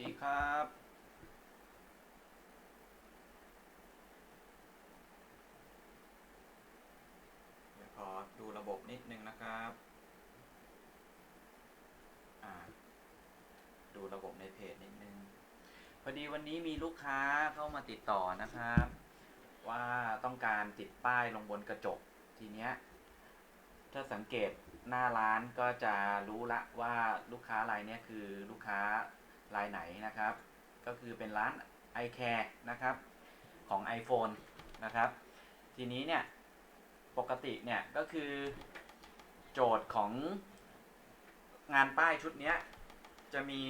ดีครับเดี๋ยวขอดูระบบนิดนึงนะครับดูระบบในเพจนิดนึง พอดีวันนี้มีลูกค้าเข้ามาติดต่อนะครับ ว่าต้องการติดป้ายลงบนกระจกทีเนี้ยถ้าสังเกตหน้าร้านก็จะรู้ละว่าลูกค้ารายเนี้ยคือลูกค้า รายไหนนะครับ ก็คือเป็นร้าน iCare นะครับของ iPhone นะครับ ทีนี้เนี่ยปกติเนี่ยก็คือโจทย์ของงานป้ายชุดนี้จะมี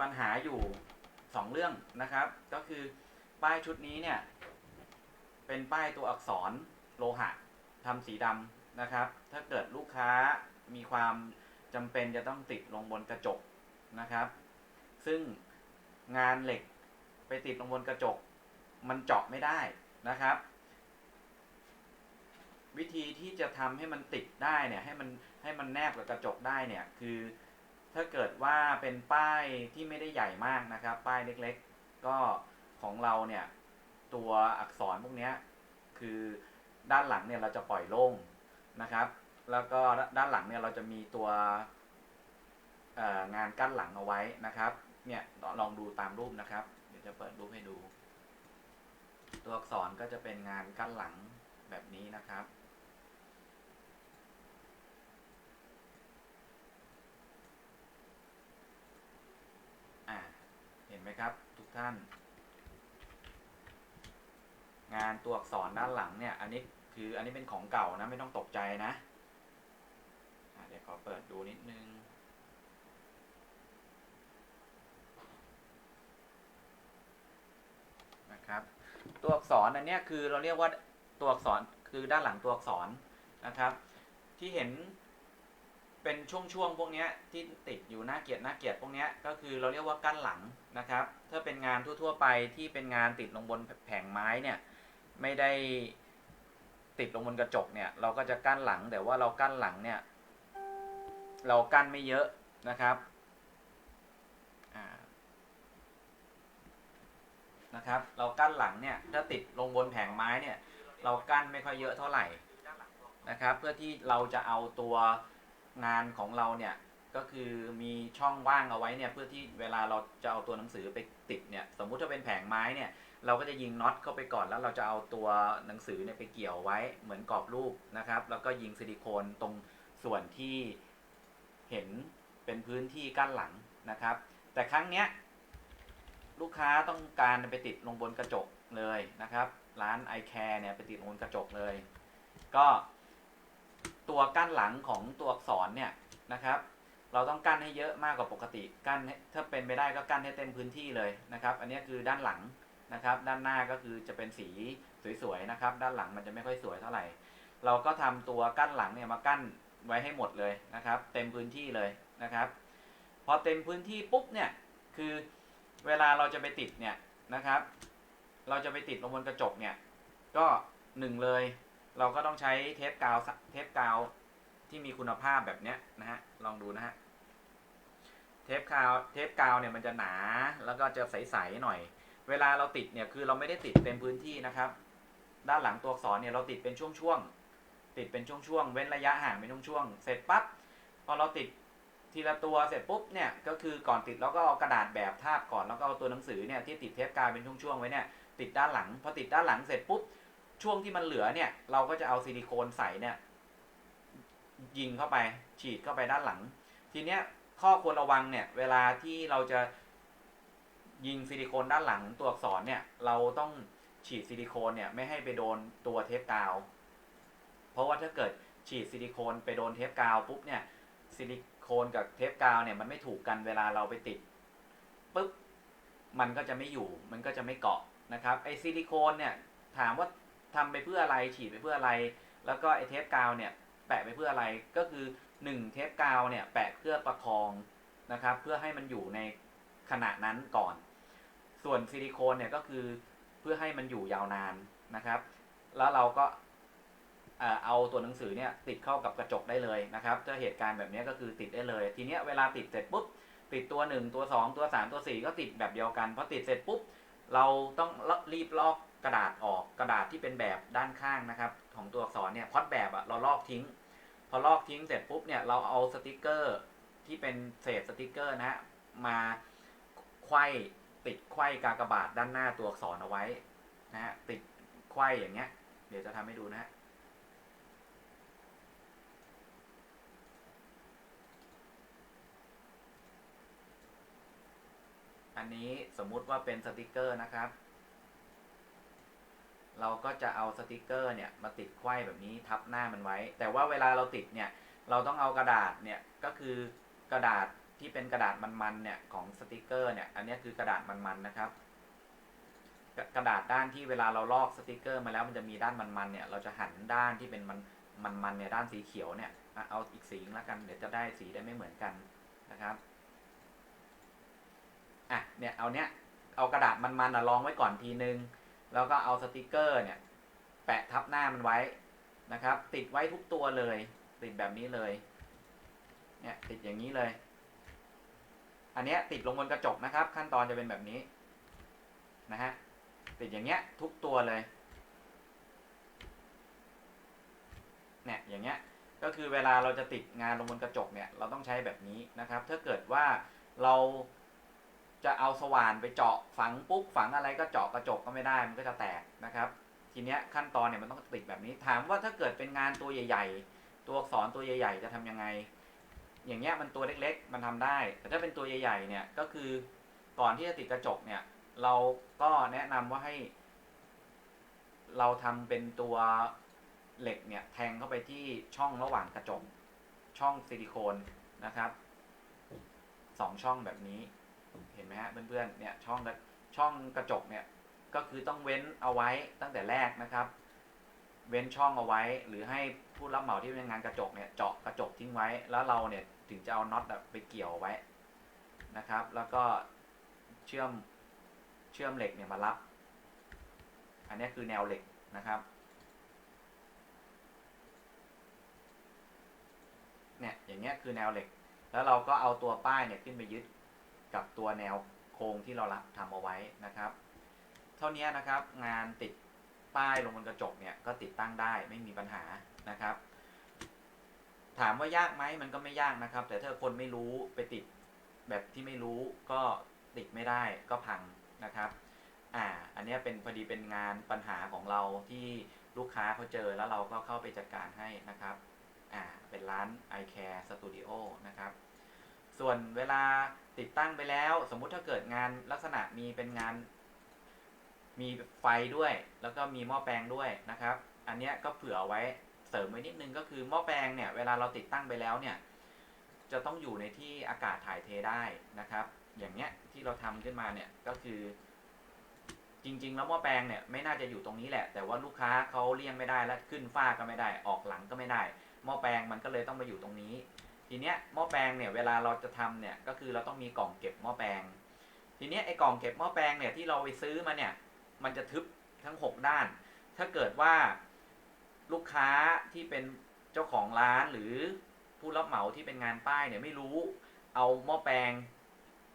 ปัญหาอยู่ 2 เรื่องนะครับ ก็คือป้ายชุดนี้เนี่ยเป็นป้ายตัวอักษรโลหะทำสีดำนะครับ ถ้าเกิดลูกค้ามีความจำเป็นจะต้องติดลงบนกระจกนะครับ ซึ่งงานเหล็กไปติดลงบนกระจก มันเจาะไม่ได้นะครับ วิธีที่จะทำให้มันติดได้เนี่ยให้มันให้มันแนบกับกระจกได้เนี่ยคือถ้าเกิดว่าเป็นป้ายที่ไม่ได้ใหญ่มากนะครับ ป้ายเล็กๆ ก็ของเราเนี่ยตัวอักษรพวกนี้คือด้านหลังเนี่ยเราจะปล่อยโล่งนะครับ แล้วก็ด้านหลังเนี่ยเราจะมีตัวงานกั้นหลังเอาไว้นะครับ เนี่ยลองดูตามรูปนะครับ เดี๋ยวจะเปิดรูปให้ดู ตัวอักษรก็จะเป็นงานกั้นหลังแบบนี้นะครับ อ่า เห็นไหมครับ ทุกท่าน งานตัวอักษรด้านหลังเนี่ย อันนี้คืออันนี้เป็นของเก่านะ ไม่ต้องตกใจนะะเดี๋ยวขอเปิดดูนิดนึง นะครับ ตัวอักษรอันนี้คือเราเรียกว่าตัวอักษรคือด้านหลังตัวอักษรนะครับ ที่เห็นเป็นช่วงๆพวกนี้ที่ติดอยู่หน้าเกียรติหน้าเกียรติพวกนี้ก็คือเราเรียกว่ากั้นหลังนะครับ ถ้าเป็นงานทั่วๆไปที่เป็นงานติดลงบนแผงไม้เนี่ยไม่ได้ติดลงบนกระจกเนี่ยเราก็จะกั้นหลังแต่ว่าเรากั้นหลังเนี่ยเรากั้นไม่เยอะนะครับอ่า นะครับ เรากั้นหลังเนี่ยถ้าติดลงบนแผงไม้เนี่ย เรากั้นไม่ค่อยเยอะเท่าไหร่นะครับ เพื่อที่เราจะเอาตัวงานของเราเนี่ยก็คือมีช่องว่างเอาไว้เนี่ยเพื่อที่เวลาเราจะเอาตัวหนังสือไปติดเนี่ยสมมุติถ้าเป็นแผงไม้เนี่ยเราก็จะยิงน็อตเข้าไปก่อนแล้วเราจะเอาตัวหนังสือเนี่ยไปเกี่ยวไว้เหมือนกรอบรูปนะครับ แล้วก็ยิงซิลิโคนตรงส่วนที่เห็นเป็นพื้นที่กั้นหลังนะครับ แต่ครั้งเนี้ย ลูกค้าต้องการไปติดลงบนกระจกเลยนะครับ ร้าน i care เนี่ยไปติดลงบนกระจกเลย ก็ตัวกั้นหลังของตัวอักษรเนี่ยนะครับ เราต้องกั้นให้เยอะมากกว่าปกติกั้นถ้าเป็นไปได้ก็กั้นให้เต็มพื้นที่เลยนะครับ อันนี้คือด้านหลังนะครับ ด้านหน้าก็คือจะเป็นสีสวยๆนะครับ ด้านหลังมันจะไม่ค่อยสวยเท่าไหร่ เราก็ทำตัวกั้นหลังเนี่ยมากั้นไว้ให้หมดเลยนะครับ เต็มพื้นที่เลยนะครับ พอเต็มพื้นที่ปุ๊บเนี่ยคือ เวลาเราจะไปติดเนี่ยนะครับ เราจะไปติดลงบนกระจกเนี่ย ก็หนึ่งเลย เราก็ต้องใช้เทปกาวเทปกาวที่มีคุณภาพแบบเนี้ยนะฮะลองดูนะฮะเทปกาวเทปกาวเนี่ยมันจะหนาแล้วก็จะใสๆหน่อย เวลาเราติดเนี่ยคือเราไม่ได้ติดเต็มพื้นที่นะครับ ด้านหลังตัวอักษรเนี่ยเราติดเป็นช่วงๆติดเป็นช่วงๆเว้นระยะห่างเป็นช่วงๆเสร็จปั๊บพอเราติด ทีละตัวเสร็จปุ๊บเนี่ยก็คือก่อนติดเราก็เอากระดาษแบบทาบก่อนแล้วก็เอาตัวหนังสือเนี่ยที่ติดเทปกาวเป็นช่วงๆไว้เนี่ยติดด้านหลังพอติดด้านหลังเสร็จปุ๊บช่วงที่มันเหลือเนี่ยเราก็จะเอาซิลิโคนใส่เนี่ยยิงเข้าไปฉีดเข้าไปด้านหลัง ทีเนี้ยข้อควรระวังเนี่ยเวลาที่เราจะยิงซิลิโคนด้านหลังตัวอักษรเนี่ยเราต้องฉีดซิลิโคนเนี่ยไม่ให้ไปโดนตัวเทปกาว เพราะว่าถ้าเกิดฉีดซิลิโคนไปโดนเทปกาวปุ๊บเนี่ย ซิลิโคนกับเทปกาวเนี่ยมันไม่ถูกกันเวลาเราไปติดปุ๊บมันก็จะไม่อยู่ มันก็จะไม่เกาะนะครับไอซิลิโคนเนี่ยถามว่าทำไปเพื่ออะไรฉีดไปเพื่ออะไร แล้วก็ไอเทปกาวเนี่ยแปะไปเพื่ออะไรก็คือหนึ่งเทปกาวเนี่ยแปะเพื่อประคองนะครับ เพื่อให้มันอยู่ในขณะนั้นก่อน ส่วนซิลิโคนเนี่ยก็คือเพื่อให้มันอยู่ยาวนานนะครับ แล้วเราก็ เอาตัวหนังสือเนี่ยติดเข้ากับกระจกได้เลยนะครับถ้าเหตุการณ์แบบนี้ก็คือติดได้เลย ทีเนี้ยเวลาติดเสร็จปุ๊บติดตัวหนึ่งตัวสองตัวสามตัวสี่ก็ติดแบบเดียวกันพอติดเสร็จปุ๊บเราต้องรีบลอกกระดาษออกกระดาษที่เป็นแบบด้านข้างนะครับ ของตัวอักษรเนี่ยพอดแบบอะเราลอกทิ้ง พอลอกทิ้งเสร็จปุ๊บเนี่ยเราเอาสติกเกอร์ที่เป็นเศษสติกเกอร์นะฮะมาไขว้ติดไขว้กากบาทด้านหน้าตัวอักษรเอาไว้นะฮะติดไขว้อย่างเงี้ย เดี๋ยวจะทำให้ดูนะฮะ อันนี้สมมุติว่าเป็นสติกเกอร์นะครับ เราก็จะเอาสติกเกอร์เนี่ยมาติดไขว้แบบนี้ทับหน้ามันไว้ แต่ว่าเวลาเราติดเนี่ยเราต้องเอากระดาษเนี่ยก็คือกระดาษที่เป็นกระดาษมันๆเนี่ยของสติกเกอร์เนี่ยอันนี้คือกระดาษมันๆนะครับกระดาษด้านที่เวลาเราลอกสติกเกอร์มาแล้วมันจะมีด้านมันๆเนี่ยเราจะหันด้านที่เป็นมันมันๆเนี่ยด้านสีเขียวเนี่ยเอาอีกสีนึงแล้วกันเดี๋ยวจะได้สีได้ไม่เหมือนกันนะครับ เนี่ยเอาเนี้ยเอากระดาษมันๆอะรองไว้ก่อนทีนึง แล้วก็เอาสติกเกอร์เนี่ย แปะทับหน้ามันไว้นะครับ ติดไว้ทุกตัวเลย ติดแบบนี้เลย เนี่ยติดอย่างนี้เลย อันเนี้ยติดลงบนกระจกนะครับ ขั้นตอนจะเป็นแบบนี้นะฮะติดอย่างเงี้ยทุกตัวเลยเนี่ยอย่างเงี้ยก็คือเวลาเราจะติดงานลงบนกระจกเนี่ยเราต้องใช้แบบนี้นะครับ ถ้าเกิดว่าเรา จะเอาสว่านไปเจาะฝังปุ๊บฝังอะไรก็เจาะกระจกก็ไม่ได้มันก็จะแตกนะครับ ทีเนี้ยขั้นตอนเนี่ยมันต้องติดแบบนี้ ถามว่าถ้าเกิดเป็นงานตัวใหญ่ ๆ ตัวอักษรตัวใหญ่ ๆ จะทำยังไง อย่างเงี้ยมันตัวเล็กๆ มันทำได้ แต่ถ้าเป็นตัวใหญ่ ๆ เนี่ยก็คือก่อนที่จะติดกระจกเนี่ย เราก็แนะนำว่าให้ เราทำเป็นตัวเหล็กเนี่ยแทงเข้าไปที่ช่องระหว่างกระจกช่องซิลิโคนนะครับสองช่องแบบนี้ เห็นไหมฮะเพื่อนๆเนี่ยช่องกระช่องกระจกเนี่ยก็คือต้องเว้นเอาไว้ตั้งแต่แรกนะครับ เว้นช่องเอาไว้ หรือให้ผู้รับเหมาที่เป็นงานกระจกเนี่ยเจาะกระจกทิ้งไว้ แล้วเราเนี่ยถึงจะเอาน็อตไปเกี่ยวไว้นะครับ แล้วก็เชื่อมเชื่อมเหล็กเนี่ยมารับ อันนี้คือแนวเหล็กนะครับเนี่ยอย่างเงี้ยคือแนวเหล็ก แล้วเราก็เอาตัวป้ายเนี่ยขึ้นไปยึด กับตัวแนวโครงที่เรารับทำเอาไว้นะครับ เท่านี้นะครับงานติดป้ายลงบนกระจกเนี่ยก็ติดตั้งได้ไม่มีปัญหานะครับ ถามว่ายากไหมมันก็ไม่ยากนะครับ แต่ถ้าคนไม่รู้ไปติดแบบที่ไม่รู้ก็ติดไม่ได้ก็พังนะครับอ่าอันนี้เป็นพอดีเป็นงานปัญหาของเราที่ลูกค้าเขาเจอแล้วเราก็เข้าไปจัดการให้นะครับอ่าเป็นร้าน i care studio นะครับ ส่วนเวลาติดตั้งไปแล้ว สมมุติถ้าเกิดงานลักษณะมีเป็นงาน มีไฟด้วย แล้วก็มีหม้อแปลงด้วยนะครับ อันนี้ก็เผื่อไว้เสริมไว้นิดนึงก็คือหม้อแปลงเนี่ยเวลาเราติดตั้งไปแล้วเนี่ย จะต้องอยู่ในที่อากาศถ่ายเทได้นะครับ อย่างเนี้ยที่เราทำขึ้นมาเนี่ยก็คือ จริง ๆ แล้วหม้อแปลงเนี่ยไม่น่าจะอยู่ตรงนี้แหละ แต่ว่าลูกค้าเขาเลี่ยงไม่ได้และขึ้นฝ้าก็ไม่ได้ ออกหลังก็ไม่ได้หม้อแปลงมันก็เลยต้องมาอยู่ตรงนี้ ทีเนี้ยหม้อแปลงเนี่ยเวลาเราจะทำเนี่ยก็คือเราต้องมีกล่องเก็บหม้อแปลง ทีเนี้ยไอ้กล่องเก็บหม้อแปลงเนี่ยที่เราไปซื้อมาเนี่ยมันจะทึบทั้ง 6 ด้าน ถ้าเกิดว่าลูกค้าที่เป็นเจ้าของร้านหรือผู้รับเหมาที่เป็นงานป้ายเนี่ยไม่รู้ เอาหม้อแปลง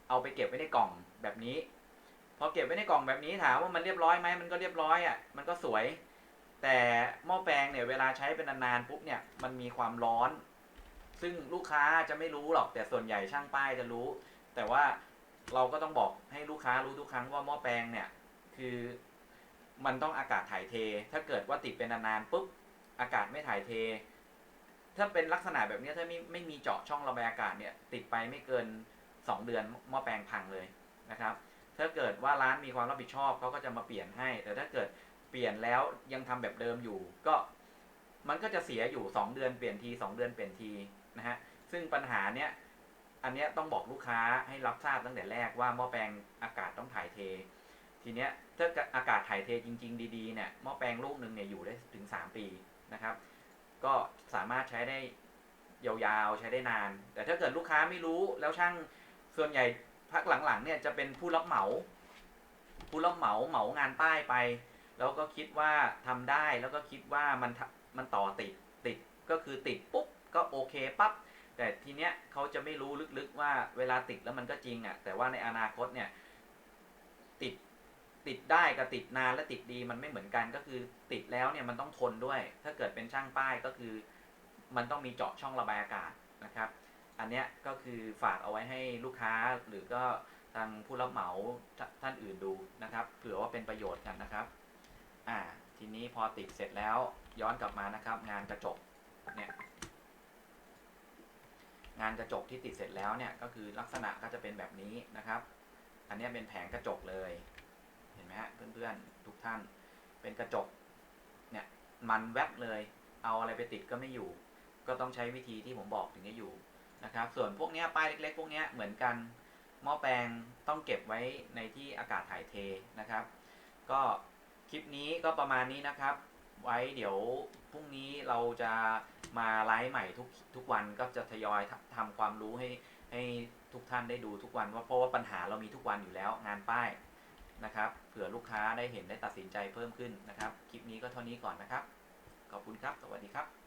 เอาไปเก็บไว้ในกล่องแบบนี้พอเก็บไว้ในกล่องแบบนี้ถามว่ามันเรียบร้อยไหมมันก็เรียบร้อยอะมันก็สวย แต่หม้อแปลงเนี่ยเวลาใช้เป็นนานๆปุ๊บเนี่ยมันมีความร้อน ซึ่งลูกค้าจะไม่รู้หรอกแต่ส่วนใหญ่ช่างป้ายจะรู้ แต่ว่าเราก็ต้องบอกให้ลูกค้ารู้ทุกครั้งว่าหม้อแปลงเนี่ย คือมันต้องอากาศถ่ายเท ถ้าเกิดว่าติดเป็นนานๆปุ๊บอากาศไม่ถ่ายเท ถ้าเป็นลักษณะแบบนี้ถ้าไม่ไม่มีเจาะช่องระบายอากาศเนี่ย ติดไปไม่เกิน 2 เดือนหม้อแปลงพังเลยนะครับ ถ้าเกิดว่าร้านมีความรับผิดชอบเขาก็จะมาเปลี่ยนให้ แต่ถ้าเกิดเปลี่ยนแล้วยังทำแบบเดิมอยู่ ก็มันก็จะเสียอยู่ 2 เดือนเปลี่ยนที 2 เดือนเปลี่ยนที นะฮะซึ่งปัญหาเนี้ยอันเนี้ยต้องบอกลูกค้าให้รับทราบตั้งแต่แรกว่าหม้อแปลงอากาศต้องถ่ายเท ทีเนี้ยถ้าอากาศถ่ายเทจริง ๆ ดีๆเนี่ยหม้อแปลงลูกหนึ่งเนี่ยอยู่ได้ถึง 3 ปีนะครับ ก็สามารถใช้ได้ยาวๆใช้ได้นาน แต่ถ้าเกิดลูกค้าไม่รู้แล้วช่างส่วนใหญ่พักหลังๆเนี่ยจะเป็นผู้รับเหมา ผู้รับเหมาเหมางานป้ายไป แล้วก็คิดว่าทำได้แล้วก็คิดว่ามันมันต่อติดติดก็คือติดปุ๊บ ก็โอเคปั๊บแต่ทีเนี้ยเขาจะไม่รู้ลึกๆว่าเวลาติดแล้วมันก็จริงอะ แต่ว่าในอนาคตเนี่ย ติดติดได้กับติดนานและติดดีมันไม่เหมือนกันก็คือติดแล้วเนี่ยมันต้องทนด้วย ถ้าเกิดเป็นช่างป้ายก็คือ มันต้องมีเจาะช่องระบายอากาศนะครับ อันเนี้ยก็คือฝากเอาไว้ให้ลูกค้าหรือก็ทางผู้รับเหมาทท่านอื่นดูนะครับเผื่อว่าเป็นประโยชน์กันนะครับ อ่า ทีนี้พอติดเสร็จแล้วย้อนกลับมานะครับ งานกระจกเนี่ย งานกระจกที่ติดเสร็จแล้วเนี่ยก็คือลักษณะก็จะเป็นแบบนี้นะครับ อันนี้เป็นแผงกระจกเลย เห็นไหมฮะเพื่อนๆทุกท่าน เป็นกระจกเนี่ยมันแวบเลย เอาอะไรไปติดก็ไม่อยู่ ก็ต้องใช้วิธีที่ผมบอกถึงจะอยู่นะครับ ส่วนพวกเนี้ยป้ายเล็ก ๆ พวกเนี้ยเหมือนกันหม้อแปลงต้องเก็บไว้ในที่อากาศถ่ายเทนะครับ ก็คลิปนี้ก็ประมาณนี้นะครับ ไว้เดี๋ยวพรุ่งนี้เราจะมาไลฟ์ใหม่ทุกทุกวันก็จะทยอยทำความรู้ให้ให้ทุกท่านได้ดูทุกวันว่าเพราะว่าปัญหาเรามีทุกวันอยู่แล้วงานป้ายนะครับ เผื่อลูกค้าได้เห็นได้ตัดสินใจเพิ่มขึ้นนะครับ คลิปนี้ก็เท่านี้ก่อนนะครับ ขอบคุณครับ สวัสดีครับ